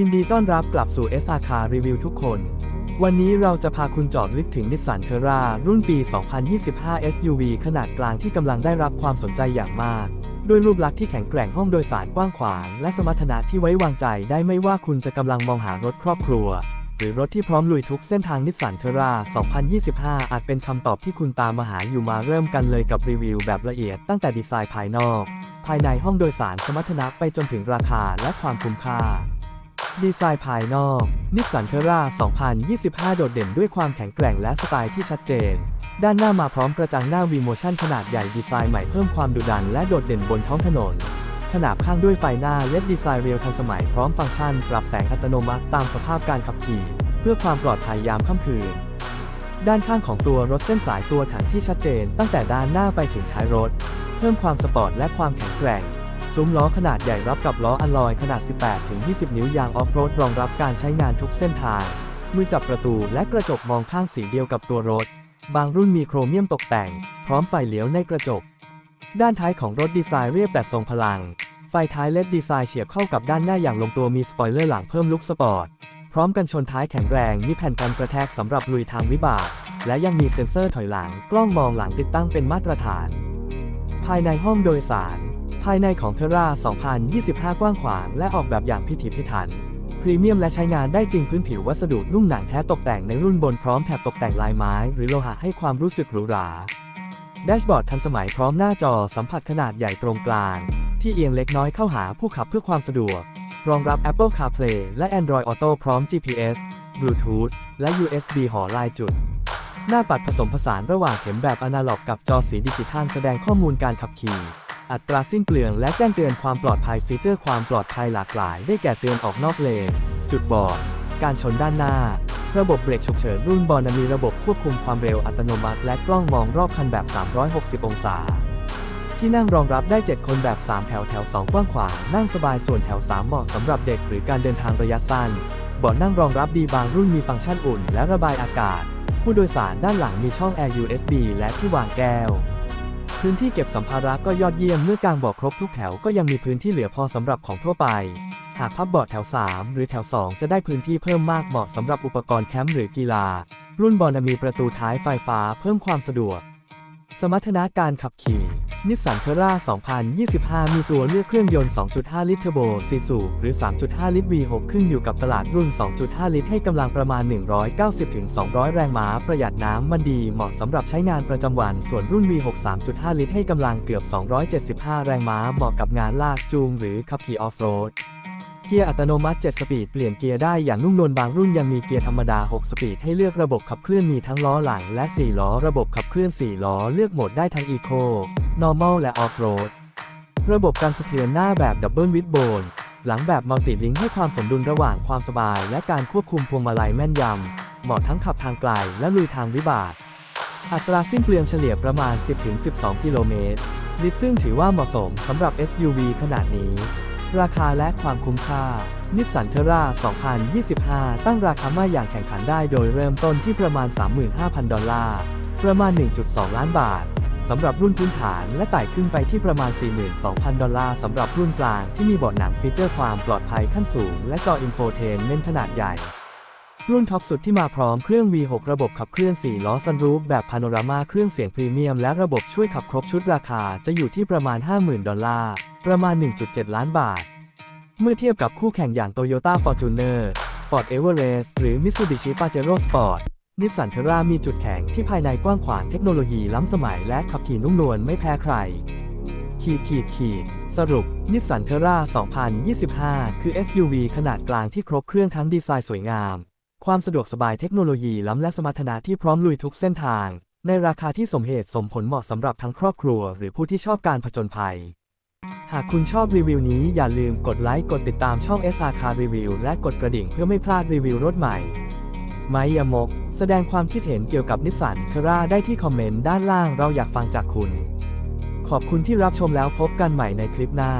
ยินดีต้อนรับกลับสู่ SR Car Review ทุกคน วันนี้เราจะพาคุณจอดลึกถึง Nissan Terra รุ่นปี 2025 SUV ขนาดกลางที่กำลังได้รับความสนใจอย่างมาก ด้วยรูปลักษณ์ที่แข็งแกร่งห้องโดยสารกว้างขวาง และสมรรถนะที่ไว้วางใจได้ไม่ว่าคุณจะกำลังมองหารถครอบครัว หรือรถที่พร้อมลุยทุกเส้นทาง Nissan Terra 2025 อาจเป็นคำตอบที่คุณตามมาหาอยู่มาเริ่มกันเลยกับรีวิวแบบละเอียดตั้งแต่ดีไซน์ภายนอก ภายในห้องโดยสารสมรรถนะไปจนถึงราคาและความคุ้มค่า ดีไซน์ภายนอกนิสสันเทรา2025 โดดเด่นด้วยความแข็งแกร่งและสไตล์ที่ชัดเจน ด้านหน้ามาพร้อมกระจังหน้า V-Motion ขนาดใหญ่ดีไซน์ใหม่เพิ่มความดุดันและโดดเด่นบนท้องถนน ขนาบข้างด้วยไฟหน้าเล็ดดีไซน์เรียวทันสมัยพร้อมฟังก์ชัน ปรับแสงอัตโนมัติตามสภาพการขับขี่ เพื่อความปลอดภัยยามค่ำคืน ด้านข้างของตัวรถเส้นสายตัวถังที่ชัดเจน ตั้งแต่ด้านหน้าไปถึงท้ายรถ เพิ่มความสปอร์ตและความแข็งแกร่ง ซุ้มล้อขนาดใหญ่รับกับล้ออัลลอยขนาด 18-20 นิ้วยางออฟโรดรองรับการใช้งานทุกเส้นทาง มือจับประตูและกระจกมองข้างสีเดียวกับตัวรถ บางรุ่นมีโครเมียมตกแต่ง พร้อมไฟเลี้ยวในกระจก ด้านท้ายของรถดีไซน์เรียบแต่ทรงพลัง ไฟท้ายเลดดีไซน์เฉียบเข้ากับด้านหน้าอย่างลงตัวมีสปอยเลอร์หลังเพิ่มลุคสปอร์ต พร้อมกันชนท้ายแข็งแรงมีแผ่นกันกระแทกสำหรับลุยทางวิบาก และยังมีเซ็นเซอร์ถอยหลัง กล้องมองหลังติดตั้งเป็นมาตรฐาน ภายในห้องโดยสาร ภายในของเทรา2025 กว้างขวางและออกแบบอย่างพิถีพิถัน พรีเมียมและใช้งานได้จริงพื้นผิววัสดุนุ่มหนังแท้ตกแต่งในรุ่นบนพร้อมแถบตกแต่งลายไม้ หรือโลหะให้ความรู้สึกหรูหราแดชบอร์ดทันสมัยพร้อมหน้าจอสัมผัสขนาดใหญ่ตรงกลาง ที่เอียงเล็กน้อยเข้าหาผู้ขับเพื่อความสะดวก รองรับ Apple CarPlay และ Android Auto พร้อม GPS Bluetooth และ USB หอลายจุด หน้าปัดผสมผสานระหว่างเข็มแบบอนาล็อกกับจอสีดิจิทัลแสดงข้อมูลการขับขี่ อัตราสิ้นเปลืองและแจ้งเตือนความปลอดภัยฟีเจอร์ความปลอดภัยหลากหลาย ได้แก่เตือนออกนอกเลน จุดบอด การชนด้านหน้า ระบบเบรกฉุกเฉินรุ่นบอลมีระบบควบคุมความเร็วอัตโนมัติ และกล้องมองรอบคันแบบ 360 องศา ที่นั่งรองรับได้ 7 คนแบบ 3 แถวแถว 2 กว้างขวางนั่งสบายส่วนแถว 3 เหมาะสำหรับเด็กหรือการเดินทางระยะสั้นเบาะนั่งรองรับดีบางรุ่นมีฟังก์ชันอุ่น และระบายอากาศ ผู้โดยสารด้านหลังมีช่อง Air USB และที่วางแก้ว พื้นที่เก็บสัมภาระก็ยอดเยี่ยมเมื่อกางบอกครบทุกแถวก็ยังมีพื้นที่เหลือพอสำหรับของทั่วไป หากพับบอร์ดแถว 3 หรือแถว 2 จะได้พื้นที่เพิ่มมากเหมาะสำหรับอุปกรณ์แคมป์หรือกีฬา รุ่นบอลมีประตูท้ายไฟฟ้าเพิ่มความสะดวก สมรรถนะการขับขี่ นิสสันเทรา2025 มีตัวเลือกเครื่องยนต์ 2.5 ลิตรเทอร์โบ4สูบหรือ 3.5 ลิตร V6 ขึ้นอยู่กับตลาดรุ่น 2.5 ลิตรให้กำลังประมาณ 190-200 แรงม้า ประหยัดน้ำมันดี เหมาะสำหรับใช้งานประจำวัน ส่วนรุ่น V6 3.5 ลิตรให้กำลังเกือบ 275 แรงม้า เหมาะกับงานลากจูงหรือขับขี่ออฟโรดเกียร์อัตโนมัติ 7 สปีด เปลี่ยนเกียร์ได้อย่างนุ่มนวลบางรุ่นยังมีเกียร์ธรรมดา 6 สปีด ให้เลือกระบบขับเคลื่อนมีทั้งล้อหลังและ 4 ล้อ ระบบขับเคลื่อน 4 ล้อ เลือกโหมดได้ทั้ง Eco Normal และ Off-road ระบบการสะเทือนหน้าแบบ Double Wishbone หลังแบบ Multi Link ให้ความสมดุลระหว่างความสบาย และการควบคุมพวงมาลัยแม่นยำ เหมาะทั้งขับทางไกลและลุยทางวิบากอัตราสิ้นเปลืองเฉลี่ยประมาณ 10-12 กิโลเมตร ลิตรซึ่งถือว่าเหมาะสมสำหรับ SUV ขนาดนี้ ราคาและความคุ้มค่า นิสสันเทรา2025 ตั้งราคามาอย่างแข่งขันได้โดยเริ่มต้นที่ประมาณ 35,000 ดอลลาร์ ประมาณ 1.2 ล้านบาท สำหรับรุ่นพื้นฐานและไต่ขึ้นไปที่ประมาณ 42,000 ดอลลาร์สำหรับรุ่นกลางที่มีเบาะหนังฟีเจอร์ความปลอดภัยขั้นสูง และจออินโฟเทนเมนขนาดใหญ่ รุ่นท็อปสุดที่มาพร้อมเครื่อง V6 ระบบขับเคลื่อน 4 ล้อซันรูฟแบบพาโนรามาเครื่องเสียงพรีเมียมและระบบช่วยขับครบชุดราคาจะอยู่ที่ประมาณ 50,000 ดอลลาร์ ประมาณ 1.7 ล้านบาท เมื่อเทียบกับคู่แข่งอย่าง Toyota Fortuner Ford Everest หรือ Mitsubishi Pajero Sport นิสสันเทรามีจุดแข็งที่ภายในกว้างขวางเทคโนโลยีล้ำสมัยและขับขี่นุ่มนวลไม่แพ้ใคร ขีดขีดขีดสรุป นิสสันเทรา2025 คือ SUV ขนาดกลางที่ครบเครื่องทั้งดีไซน์สวยงาม ความสะดวกสบายเทคโนโลยีล้ำและสมรรถนะที่พร้อมลุยทุกเส้นทาง ในราคาที่สมเหตุสมผลเหมาะสำหรับทั้งครอบครัว หรือผู้ที่ชอบการผจญภัย หากคุณชอบรีวิวนี้อย่าลืมกดไลค์กดติดตามช่อง SR Car Review และกดกระดิ่งเพื่อไม่พลาดรีวิวรถใหม่ ไมยมก แสดงความคิดเห็นเกี่ยวกับนิสสันเทราได้ที่คอมเมนต์ด้านล่างเราอยากฟังจากคุณ ขอบคุณที่รับชมแล้วพบกันใหม่ในคลิปหน้า